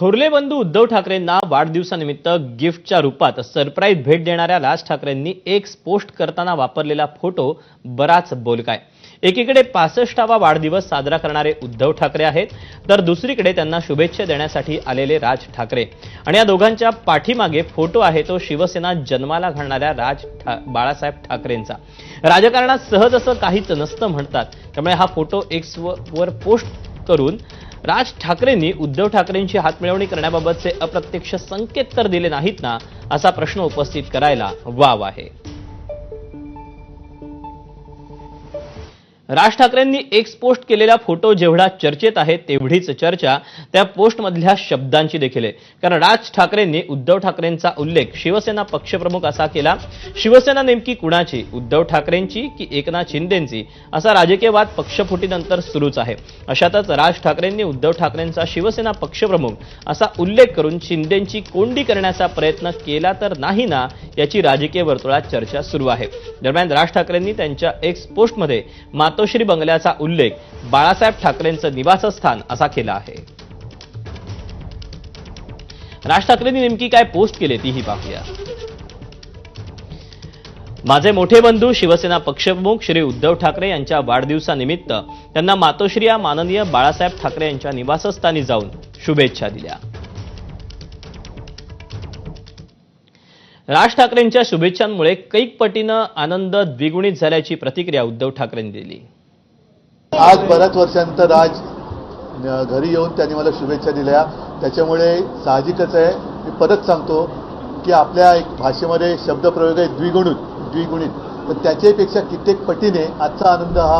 थोरले बंधू उद्धव ठाकरेंना वाढदिवसानिमित्त गिफ्टच्या रूपात सरप्राईज भेट देणाऱ्या राज ठाकरेंनी एक्स पोस्ट करताना वापरलेला फोटो बराच बोलकाय. एकीकडे पासष्टावा वाढदिवस साजरा करणारे उद्धव ठाकरे आहेत तर दुसरीकडे त्यांना शुभेच्छा देण्यासाठी आलेले राज ठाकरे. आणि या दोघांच्या पाठीमागे फोटो आहे तो शिवसेना जन्माला घालणाऱ्या राज ठा बाळासाहेब ठाकरेंचा. राजकारणात सहज असं काहीच नसतं म्हणतात त्यामुळे हा फोटो एक्स वर पोस्ट करून राज ठाकरेंनी उद्धव ठाकरेंची हातमिळवणी करण्याबाबतचे अप्रत्यक्ष संकेत तर दिले नाहीत ना असा प्रश्न उपस्थित करायला वाव आहे. राज ठाकरेंनी एक्स पोस्ट केलेला फोटो जेवढा चर्चेत आहे तेवढीच चर्चा त्या पोस्टमधल्या शब्दांची देखील आहे. कारण राज ठाकरेंनी उद्धव ठाकरेंचा उल्लेख शिवसेना पक्षप्रमुख असा केला. शिवसेना नेमकी कुणाची? उद्धव ठाकरेंची की एकनाथ शिंदेंची? असा राजकीय वाद पक्षफुटीनंतर सुरूच आहे. अशातच राज ठाकरेंनी उद्धव ठाकरेंचा शिवसेना पक्षप्रमुख असा उल्लेख करून शिंदेंची कोंडी करण्याचा प्रयत्न केला तर नाही ना याची राजकीय वर्तुळात चर्चा सुरू आहे. दरम्यान राज ठाकरेंनी त्यांच्या एक्स पोस्टमध्ये मातोश्री बंगल्याचा उल्लेख बाळासाहेब ठाकरेंचं निवासस्थान असा केला आहे. राज ठाकरेंनी नेमकी काय पोस्ट केली तीही पाहूया. माझे मोठे बंधू शिवसेना पक्षप्रमुख श्री उद्धव ठाकरे यांच्या वाढदिवसानिमित्त त्यांना मातोश्री या माननीय बाळासाहेब ठाकरे यांच्या निवासस्थानी जाऊन शुभेच्छा दिल्या. राज ठाकरेंच्या शुभेच्छांमुळे कैक पटीनं आनंद द्विगुणित झाल्याची प्रतिक्रिया उद्धव ठाकरेंनी दिली. आज बऱ्याच वर्षानंतर आज घरी येऊन त्यांनी मला शुभेच्छा दिल्या. त्याच्यामुळे साहजिकच आहे. मी परत सांगतो की आपल्या एक भाषेमध्ये शब्दप्रयोग आहे द्विगुणित द्विगुणित. तर त्याच्यापेक्षा कित्येक पटीने आजचा आनंद हा